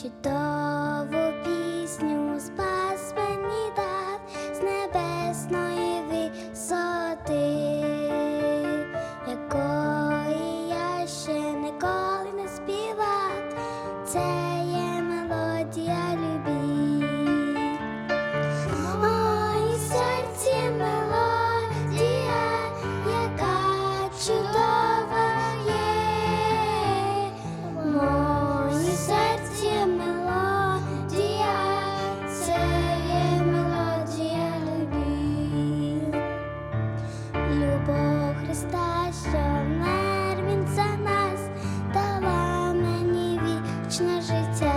чудову Христа, що вмер він за нас, дала мені вічне життя,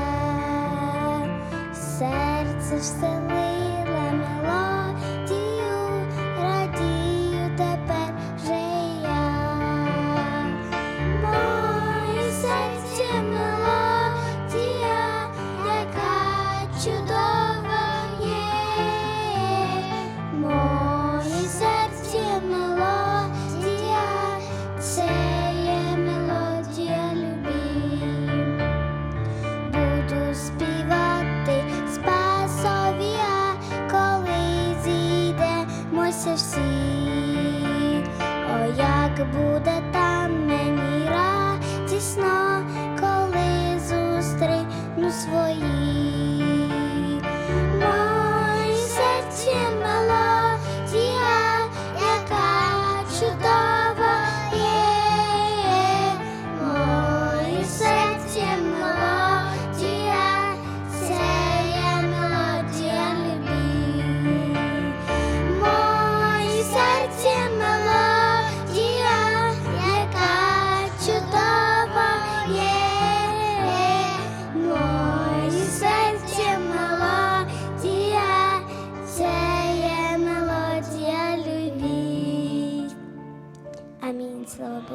серце вселила мелодію, радію тепер вже я, моє серце мелодія, яка чудова. сподіваюся всі, о, як буде там мені радісно, коли зустріну своїх. 名字好不